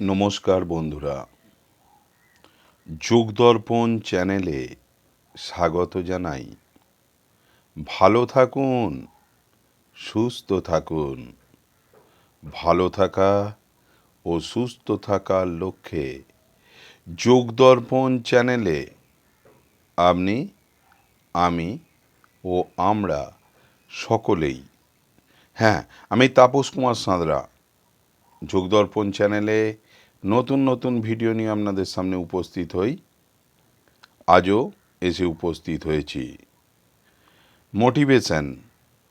নমস্কার বন্ধুরা। যুগদর্পণ চ্যানেলে স্বাগত জানাই। ভালো থাকুন, সুস্থ থাকুন। ভালো থাকা ও সুস্থ থাকার লক্ষ্যে যুগদর্পণ চ্যানেলে আপনি, আমি ও আমরা সকলেই হ্যাঁ আমি তাপস কুমার সাঁতরা। যোগদর্পণ চ্যানেলে নতুন নতুন ভিডিও নিয়ে আপনাদের সামনে উপস্থিত হই। আজও এসে উপস্থিত হয়েছি। মোটিভেশন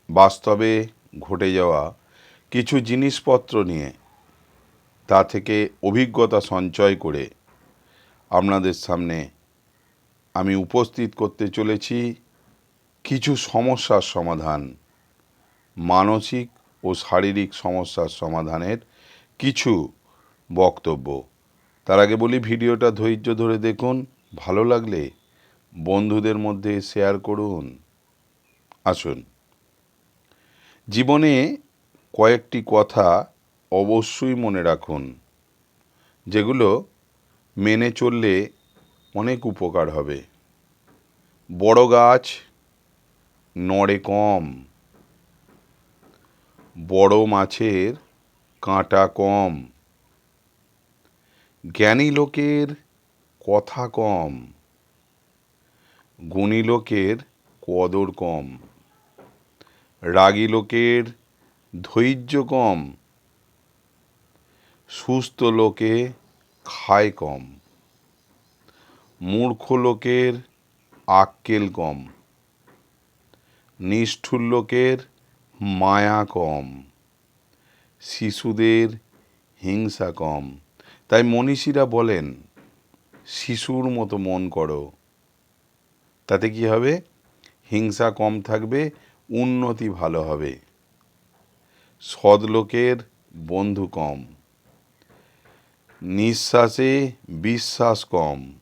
বাস্তবে ঘটে যাওয়া কিছু জিনিসপত্র নিয়ে, তা থেকে অভিজ্ঞতা সঞ্চয় করে আপনাদের সামনে আমি উপস্থিত করতে চলেছি। কিছু সমস্যার সমাধান, মানসিক ও শারীরিক সমস্যার সমাধানের কিছু বক্তব্য। তার আগে বলি, ভিডিওটা ধৈর্য ধরে দেখুন। ভালো লাগলে বন্ধুদের মধ্যে শেয়ার করুন। আসুন। জীবনে কয়েকটি কথা অবশ্যই মনে রাখুন, যেগুলো মেনে চললে অনেক উপকার হবে। বড় গাছ, নড়ে কম। বড় মাছের কাঁটা কম। জ্ঞানী লোকের কথা কম, গুণী লোকের কদর কম, রাগী লোকের ধৈর্য কম, সুস্থ লোকে খায় কম, মূর্খ লোকের আক্কেল কম, নিষ্ঠুর লোকের মায়া কম, শিশুদের হিংসা কম। তাই মনীষীরা বলেন, শিশুর মতো মন করো। তাতে কি হবে? হিংসা কম থাকবে, উন্নতি ভালো হবে। সদলোকের বন্ধু কম। নিঃশ্বাসে বিশ্বাস কম।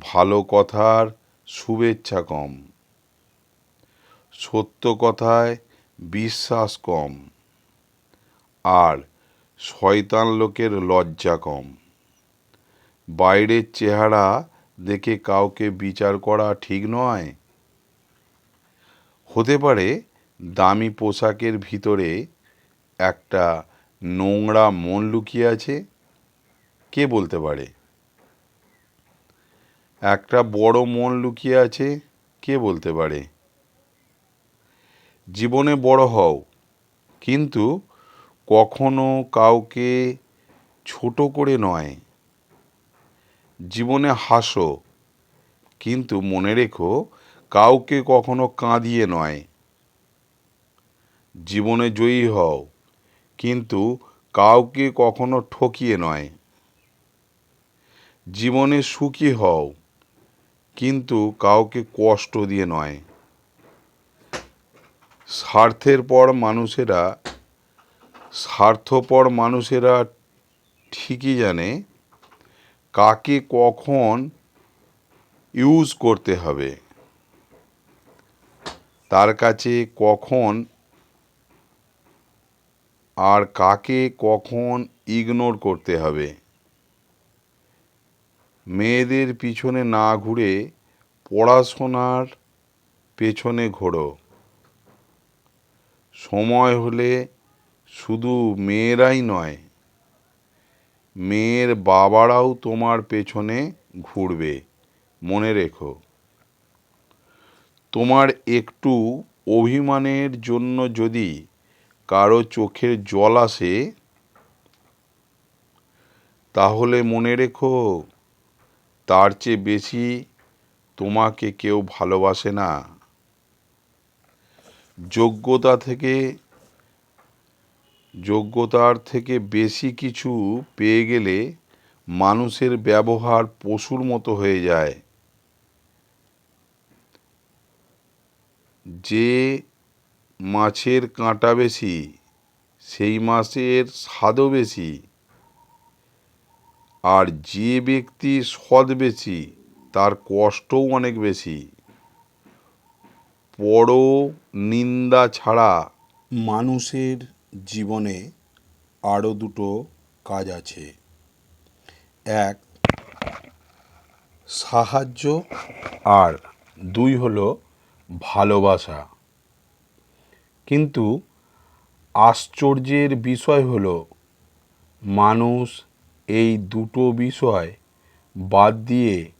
ভালো কথার শুভেচ্ছা কম। সত্য কথায় বিশ্বাস কম। আর শয়তান লোকের লজ্জা কম। বাইরের চেহারা দেখে কাউকে বিচার করা ঠিক নয়। হতে পারে দামি পোশাকের ভিতরে একটা নোংরা মন লুকিয়ে আছে, কে বলতে পারে? একটা বড় মন লুকিয়ে আছে, কে বলতে পারে? জীবনে বড় হও, কিন্তু কখনো কাউকে ছোট করে নয়। জীবনে হাসো, কিন্তু মনে রেখো কাউকে কখনো কাঁদিয়ে নয়। জীবনে জয়ী হও, কিন্তু কাউকে কখনো ঠকিয়ে নয়। জীবনে সুখী হও, কিন্তু কাউকে কষ্ট দিয়ে নয়। স্বার্থের পর মানুষেরা স্বার্থপর মানুষেরা ঠিকই জানে কাকে কখন ইউজ করতে হবে। তার কাছে কখন আর কাকে কখন ইগনোর করতে হবে। মেয়েদের পিছনে না ঘুরে পড়াশোনার পেছনে ঘোরো। সময় হলে শুধু মেয়েরাই নয়, মেয়ের বাবারাও তোমার পেছনে ঘুরবে। মনে রেখো, তোমার একটু অভিমানের জন্য যদি কারও চোখের জল আসে, তাহলে মনে রেখো, তার চেয়ে বেশি তোমাকে কেউ ভালোবাসে না। যোগ্যতা থেকে যোগ্যতার থেকে বেশি কিছু পেয়ে গেলে মানুষের ব্যবহার পশুর মতো হয়ে যায়। যে মাছের কাঁটা বেশি, সেই মাছের স্বাদও বেশি। আর যে ব্যক্তি সৎ বেশি, তার কষ্টও অনেক বেশি। বড় নিন্দা ছাড়া মানুষের জীবনে আরও দুটো কাজ আছে। এক, সাহায্য, আর দুই হলো ভালোবাসা। কিন্তু আশ্চর্যের বিষয় হলো, মানুষ এই দুটো বিষয় বাদ দিয়ে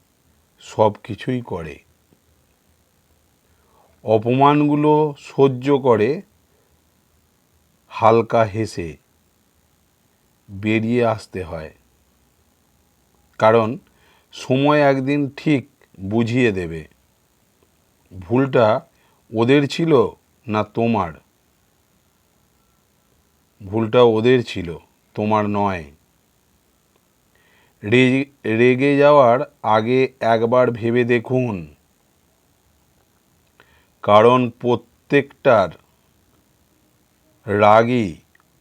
সব কিছুই করে। অপমানগুলো সহ্য করে হালকা হেসে বেরিয়ে আসতে হয়। কারণ সময় একদিন ঠিক বুঝিয়ে দেবে। ভুলটা ওদের ছিল না তোমার? ভুলটা ওদের ছিল, তোমার নয়। রেগে যাওয়ার আগে একবার ভেবে দেখুন। কারণ প্রত্যেকটার রাগই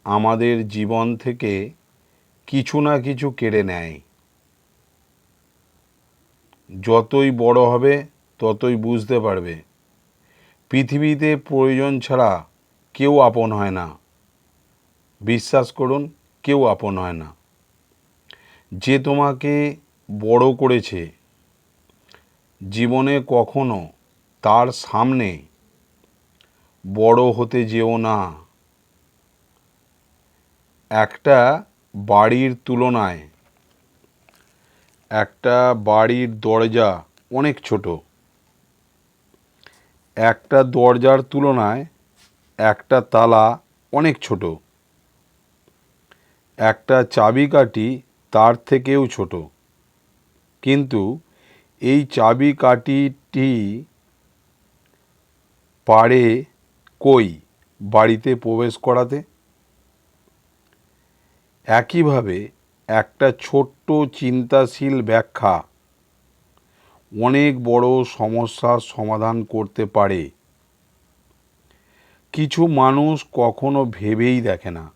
আমাদের জীবন থেকে কিছু না কিছু কেড়ে নেয়। যতই বড় হবে, ততই বুঝতে পারবে। পৃথিবীতে প্রয়োজন ছাড়া কেউ আপন হয় না। বিশ্বাস করুন, কেউ আপন হয় না। যে তোমাকে বড় করেছে, জীবনে কখনো তার সামনে বড় হতে যেও না। একটা বাড়ির তুলনায়, একটা বাড়ির দরজা অনেক ছোট। একটা দরজার তুলনায় একটা তালা অনেক ছোট। একটা চাবিকাঠি তার থেকেও ছোট। কিন্তু এই চাবিকাঠিটি পারে কই বাড়িতে প্রবেশ করাতে? একইভাবে একটা ছোট্ট চিন্তাশীল ব্যাখ্যা অনেক বড় সমস্যার সমাধান করতে পারে। কিছু মানুষ কখনো ভেবেই দেখে না।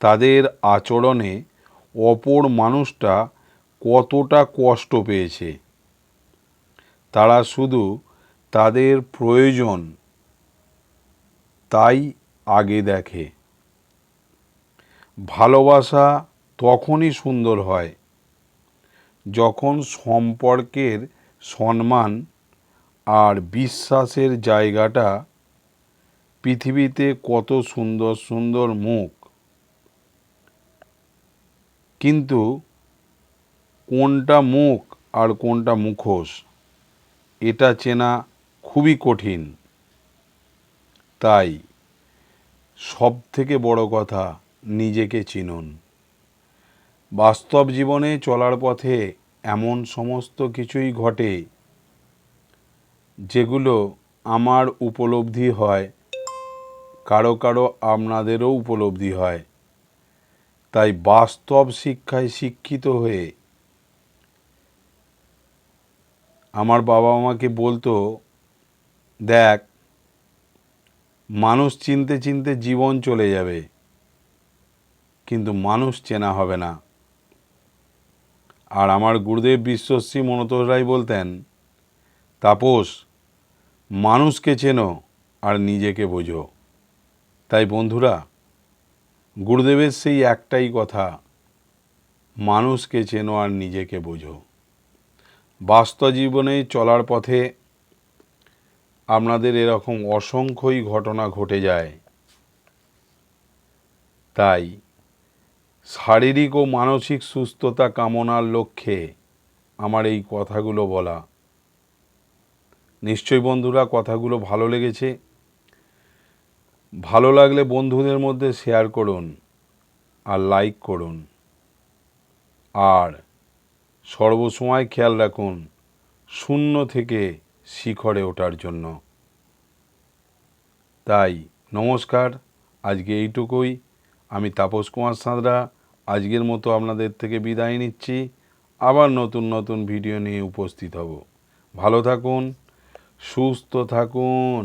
তাদের আচরণে অপর মানুষটা কতটা কষ্ট পেয়েছে। তারা শুধু তাদের প্রয়োজন, তাই আগে দেখে। ভালোবাসা তখনই সুন্দর হয় যখন সম্পর্কের সম্মান আর বিশ্বাসের জায়গাটা পৃথিবীতে কত সুন্দর সুন্দর মুখ। কিন্তু কোনটা মুখ আর কোনটা মুখোশ, এটা চেনা খুবই কঠিন। তাই সব থেকে বড় কথা নিজেকে চিনুন। বাস্তব জীবনে চলার পথে এমন সমস্ত কিছুই ঘটে যেগুলো আমার উপলব্ধি হয়, কারও কারও আপনাদেরও উপলব্ধি হয়। তাই বাস্তব শিক্ষায় শিক্ষিত হয়ে আমার বাবা মাকে বলতো, দেখ, মানুষ চিনতে চিনতে জীবন চলে যাবে। কিন্তু মানুষ চেনা হবে না। আর আমার গুরুদেব বিশ্বশ্রী মনোতোষ রায় বলতেন, তাপস, মানুষকে চেনো আর নিজেকে বোঝো। তাই বন্ধুরা, গুরুদেবের সেই একটাই কথা, মানুষকে চেনো আর নিজেকে বোঝো। বাস্তব জীবনে চলার পথে আপনাদের এরকম অসংখ্যই ঘটনা ঘটে যায়। তাই শারীরিক ও মানসিক সুস্থতা কামনার লক্ষ্যে আমার এই কথাগুলো বলা। নিশ্চয়ই বন্ধুরা, কথাগুলো ভালো লেগেছে। ভালো লাগলে বন্ধুদের মধ্যে শেয়ার করুন আর লাইক করুন। আর সর্বসময় খেয়াল রাখুন, শূন্য থেকে শিখরে ওঠার জন্য। তাই নমস্কার, আজকে এইটুকুই। আমি তাপস কুমার সাঁতরা। আজকের মতো আপনাদের থেকে বিদায় নিচ্ছি। আবার নতুন নতুন ভিডিও নিয়ে উপস্থিত হব। ভালো থাকুন, সুস্থ থাকুন।